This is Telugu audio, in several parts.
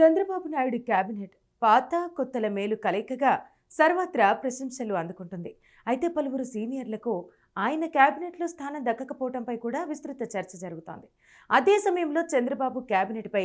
చంద్రబాబు నాయుడు కేబినెట్ పాత కొత్తల మేలు కలయికగా సర్వత్రా ప్రశంసలు అందుకుంటుంది. అయితే పలువురు సీనియర్లకు ఆయన కేబినెట్లో స్థానం దక్కకపోవడంపై కూడా విస్తృత చర్చ జరుగుతోంది. అదే సమయంలో చంద్రబాబు కేబినెట్పై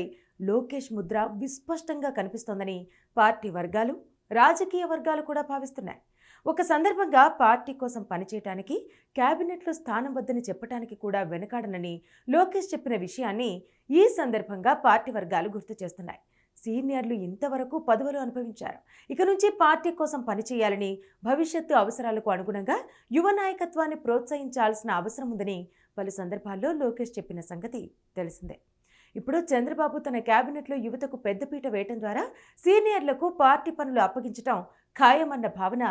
లోకేష్ ముద్ర విస్పష్టంగా కనిపిస్తోందని పార్టీ వర్గాలు రాజకీయ వర్గాలు కూడా భావిస్తున్నాయి. ఒక సందర్భంగా పార్టీ కోసం పనిచేయటానికి కేబినెట్లో స్థానం వద్దని చెప్పటానికి కూడా వెనకాడనని లోకేష్ చెప్పిన విషయాన్ని ఈ సందర్భంగా పార్టీ వర్గాలు గుర్తు చేస్తున్నాయి. సీనియర్లు ఇంతవరకు పదవులు అనుభవించారు. ఇక నుంచి పార్టీ కోసం పనిచేయాలని భవిష్యత్తు అవసరాలకు అనుగుణంగా యువ నాయకత్వాన్ని ప్రోత్సహించాల్సిన అవసరం ఉందని పలు సందర్భాల్లో లోకేష్ చెప్పిన సంగతి తెలిసిందే. ఇప్పుడు చంద్రబాబు తన కేబినెట్లో యువతకు పెద్దపీట వేయటం ద్వారా సీనియర్లకు పార్టీ పనులు అప్పగించటం ఖాయమన్న భావన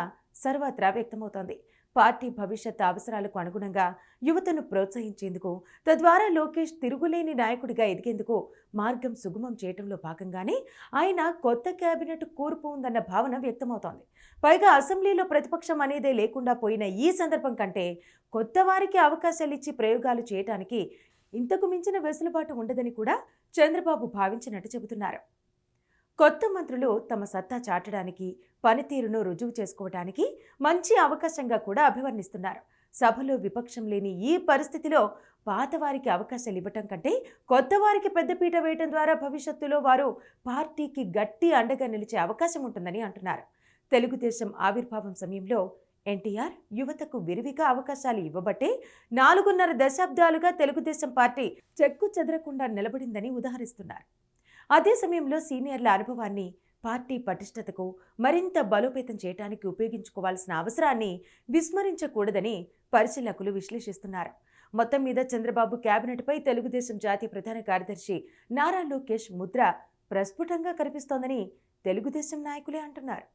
సర్వత్రా వ్యక్తమవుతోంది. పార్టీ భవిష్యత్ అవసరాలకు అనుగుణంగా యువతను ప్రోత్సహించేందుకు తద్వారా లోకేష్ తిరుగులేని నాయకుడిగా ఎదిగేందుకు మార్గం సుగమం చేయటంలో భాగంగానే ఆయన కొత్త కేబినెట్ కూర్పు ఉందన్న భావన వ్యక్తమవుతోంది. పైగా అసెంబ్లీలో ప్రతిపక్షం అనేదే లేకుండా పోయిన ఈ సందర్భం కంటే కొత్త వారికి అవకాశాలు ఇచ్చి ప్రయోగాలు చేయటానికి ఇంతకు మించిన వెసులుబాటు ఉండదని కూడా చంద్రబాబు భావించినట్టు చెబుతున్నారు. కొత్త మంత్రులు తమ సత్తా చాటడానికి పనితీరును రుజువు చేసుకోవడానికి మంచి అవకాశంగా కూడా అభివర్ణిస్తున్నారు. సభలో విపక్షం లేని ఈ పరిస్థితిలో పాతవారికి అవకాశాలు ఇవ్వటం కంటే కొత్త వారికి పెద్దపీట వేయటం ద్వారా భవిష్యత్తులో వారు పార్టీకి గట్టి అండగా నిలిచే అవకాశం ఉంటుందని అంటున్నారు. తెలుగుదేశం ఆవిర్భావం సమయంలో ఎన్టీఆర్ యువతకు విరివిగా అవకాశాలు ఇవ్వబట్టే నాలుగున్నర దశాబ్దాలుగా తెలుగుదేశం పార్టీ చెక్కు చెదరకుండా నిలబడిందని ఉదాహరిస్తున్నారు. అదే సమయంలో సీనియర్ల అనుభవాన్ని పార్టీ పటిష్టతకు మరింత బలోపేతం చేయడానికి ఉపయోగించుకోవాల్సిన అవసరాన్ని విస్మరించకూడదని పరిశీలకులు విశ్లేషిస్తున్నారు. మొత్తం మీద చంద్రబాబు కేబినెట్పై తెలుగుదేశం జాతీయ ప్రధాన కార్యదర్శి నారా లోకేష్ ముద్ర ప్రస్ఫుటంగా కనిపిస్తోందని తెలుగుదేశం నాయకులే అంటున్నారు.